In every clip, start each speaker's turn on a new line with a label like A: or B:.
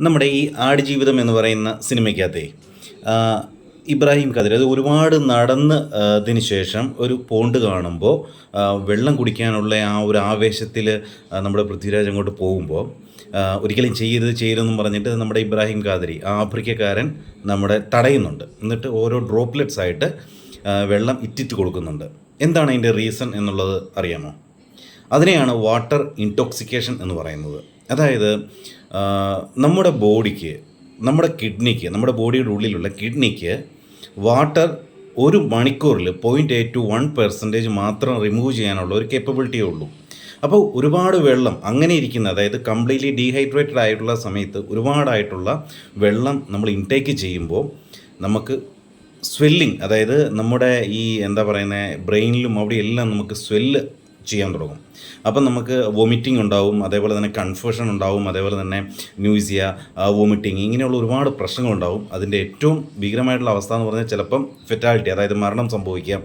A: നമ്മുടെ ഈ ആടുജീവിതം എന്ന് പറയുന്ന സിനിമയ്ക്കകത്തെ ഇബ്രാഹിം ഖദർ അത് ഒരുപാട് നടന്ന് ആ, ശേഷം ഒരു പോണ്ട് കാണുമ്പോൾ വെള്ളം കുടിക്കാനുള്ള ആ ഒരു ആവേശത്തിൽ നമ്മുടെ പൃഥ്വിരാജ് അങ്ങോട്ട് പോകുമ്പോൾ ഒരിക്കലും ചെയ്യരുത് ചെയ്യരുതെന്നും പറഞ്ഞിട്ട് നമ്മുടെ ഇബ്രാഹിം ഖാദരി ആ ആഫ്രിക്കക്കാരൻ നമ്മുടെ തടയുന്നുണ്ട്. എന്നിട്ട് ഓരോ ഡ്രോപ്ലെറ്റ്സ് ആയിട്ട് വെള്ളം ഇറ്റിറ്റ് കൊടുക്കുന്നുണ്ട്. എന്താണ് അതിന്റെ റീസൺ എന്നുള്ളത് അറിയാമോ? അതിനെയാണ് വാട്ടർ ഇൻടോക്സിക്കേഷൻ എന്ന് പറയുന്നത്. അതായത് നമ്മുടെ ബോഡിക്ക് നമ്മുടെ കിഡ്നിക്ക് നമ്മുടെ ബോഡിയുടെ ഉള്ളിലുള്ള കിഡ്നിക്ക് വാട്ടർ ഒരു മണിക്കൂറിൽ point eight two one percentage മാത്രം റിമൂവ് ചെയ്യാനുള്ള ഒരു കേപ്പബിലിറ്റിയേ ഉള്ളൂ. അപ്പോൾ ഒരുപാട് വെള്ളം അങ്ങനെ ഇരിക്കുന്ന അതായത് കംപ്ലീറ്റ്ലി ഡീഹൈഡ്രേറ്റഡ് ആയിട്ടുള്ള സമയത്ത് ഒരുപാടായിട്ടുള്ള വെള്ളം നമ്മൾ ഇൻടേക്ക് ചെയ്യുമ്പോൾ നമുക്ക് സ്വെല്ലിങ് അതായത് നമ്മുടെ ഈ എന്താ പറയുന്നത് ബ്രെയിനിലും അവിടെയെല്ലാം നമുക്ക് സ്വെല്ല് ചെയ്യാൻ തുടങ്ങും. അപ്പം നമുക്ക് വോമിറ്റിംഗ് ഉണ്ടാവും അതേപോലെ തന്നെ കൺഫ്യൂഷൻ ഉണ്ടാവും അതേപോലെ തന്നെ ന്യൂസിയ വോമിറ്റിംഗ് ഇങ്ങനെയുള്ള ഒരുപാട് പ്രശ്നങ്ങളുണ്ടാവും അതിന്റെ ഏറ്റവും ഭീകരമായിട്ടുള്ള അവസ്ഥ എന്ന് പറഞ്ഞാൽ ചിലപ്പം ഫെറ്റാലിറ്റി അതായത് മരണം സംഭവിക്കാം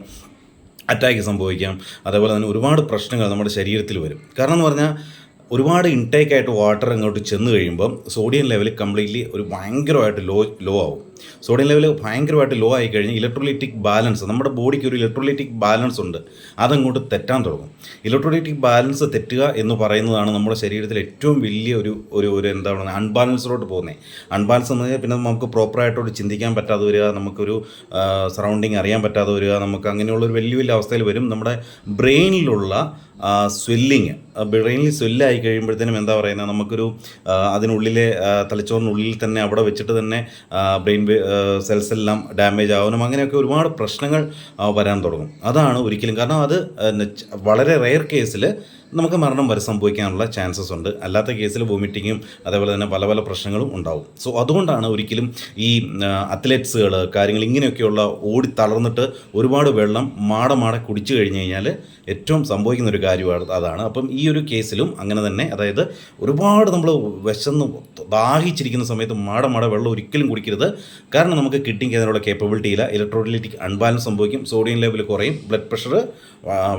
A: അറ്റാക്ക് സംഭവിക്കാം അതേപോലെ തന്നെ ഒരുപാട് പ്രശ്നങ്ങൾ നമ്മുടെ ശരീരത്തിൽ വരും. കാരണം എന്ന് പറഞ്ഞാൽ ഒരുപാട് ഇൻടേക്ക് ആയിട്ട് വാട്ടർ അങ്ങോട്ട് ചെന്ന് കഴിയുമ്പം സോഡിയം ലെവൽ കംപ്ലീറ്റ്ലി ഒരു ഭയങ്കരമായിട്ട് ലോ ലോ ആവും. സോഡിയം ലെവൽ ഭയങ്കരമായിട്ട് ലോ ആയി കഴിഞ്ഞാൽ ഇലക്ട്രോലൈറ്റിക് ബാലൻസ് നമ്മുടെ ബോഡിക്ക് ഒരു ഇലക്ട്രോലൈറ്റിക് ബാലൻസ് ഉണ്ട്. അതങ്ങോട്ട് തെറ്റാൻ തുടങ്ങും. ഇലക്ട്രോലൈറ്റിക് ബാലൻസ് തെറ്റുക എന്ന് പറയുന്നതാണ് നമ്മുടെ ശരീരത്തിൽ ഏറ്റവും വലിയ ഒരു ഒരു ഒരു എന്താ പറയുക അൺബാലൻസിലോട്ട് പോകുന്നത് അൺബാലൻസ് എന്ന് പിന്നെ നമുക്ക് പ്രോപ്പറായിട്ടോട് ചിന്തിക്കാൻ പറ്റാതെ വരിക നമുക്കൊരു സറൗണ്ടിങ് അറിയാൻ പറ്റാതെ വരിക നമുക്ക് അങ്ങനെയുള്ള ഒരു വലിയ വലിയ അവസ്ഥയിൽ വരും. നമ്മുടെ ബ്രെയിനിലുള്ള സ്വെല്ലിങ് ബ്രെയിനിൽ സ്വെല്ലായി കഴിയുമ്പോഴത്തേനും എന്താ പറയുന്നത് നമുക്കൊരു അതിനുള്ളിലെ തലച്ചോറിനുള്ളിൽ തന്നെ അവിടെ വെച്ചിട്ട് തന്നെ ബ്രെയിൻ സെൽസ് എല്ലാം ഡാമേജ് ആവാനും അങ്ങനെയൊക്കെ ഒരുപാട് പ്രശ്നങ്ങൾ വരാൻ തുടങ്ങും. അതാണ് ഒരിക്കലും കാരണം അത് വളരെ റെയർ കേസിൽ നമുക്ക് മരണം വരെ സംഭവിക്കാനുള്ള ചാൻസസ് ഉണ്ട്. അല്ലാത്ത കേസിൽ വോമിറ്റിങ്ങും അതേപോലെ തന്നെ പല പല പ്രശ്നങ്ങളും ഉണ്ടാവും. സോ അതുകൊണ്ടാണ് ഒരിക്കലും ഈ അത്ലറ്റ്സുകൾ കാര്യങ്ങൾ ഇങ്ങനെയൊക്കെയുള്ള ഓടി തളർന്നിട്ട് ഒരുപാട് വെള്ളം മാട മാട കുടിച്ചു കഴിഞ്ഞ് കഴിഞ്ഞാൽ ഏറ്റവും സംഭവിക്കുന്ന ഒരു കാര്യമാണ് അതാണ്. അപ്പം ഈ ഒരു കേസിലും അങ്ങനെ തന്നെ. അതായത് ഒരുപാട് നമ്മൾ വിശന്ന് ദാഹിച്ചിരിക്കുന്ന സമയത്ത് മാട മാട വെള്ളം ഒരിക്കലും കുടിക്കരുത്. കാരണം നമുക്ക് കിഡ്നിക്ക് അതിനുള്ള കേപ്പബിലിറ്റി ഇല്ല. ഇലക്ട്രോലൈറ്റിക് അൺബാലൻസ് സംഭവിക്കും. സോഡിയം ലെവൽ കുറയും. ബ്ലഡ് പ്രഷർ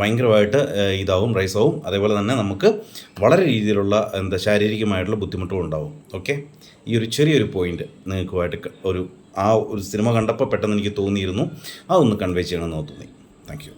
A: ഭയങ്കരമായിട്ട് ഇതാവും റൈസാവും ആവും. അതേപോലെ തന്നെ നമുക്ക് വളരെ രീതിയിലുള്ള എന്താ ശാരീരികമായിട്ടുള്ള ബുദ്ധിമുട്ടും ഉണ്ടാവും. ഓക്കെ ഈ ഒരു ചെറിയൊരു പോയിന്റ് നിങ്ങൾക്കുമായിട്ട് ഒരു ആ ഒരു സിനിമ കണ്ടപ്പോൾ പെട്ടെന്ന് എനിക്ക് തോന്നിയിരുന്നു. അതൊന്ന് കൺവേ ചെയ്യണമെന്ന് തോന്നി. താങ്ക്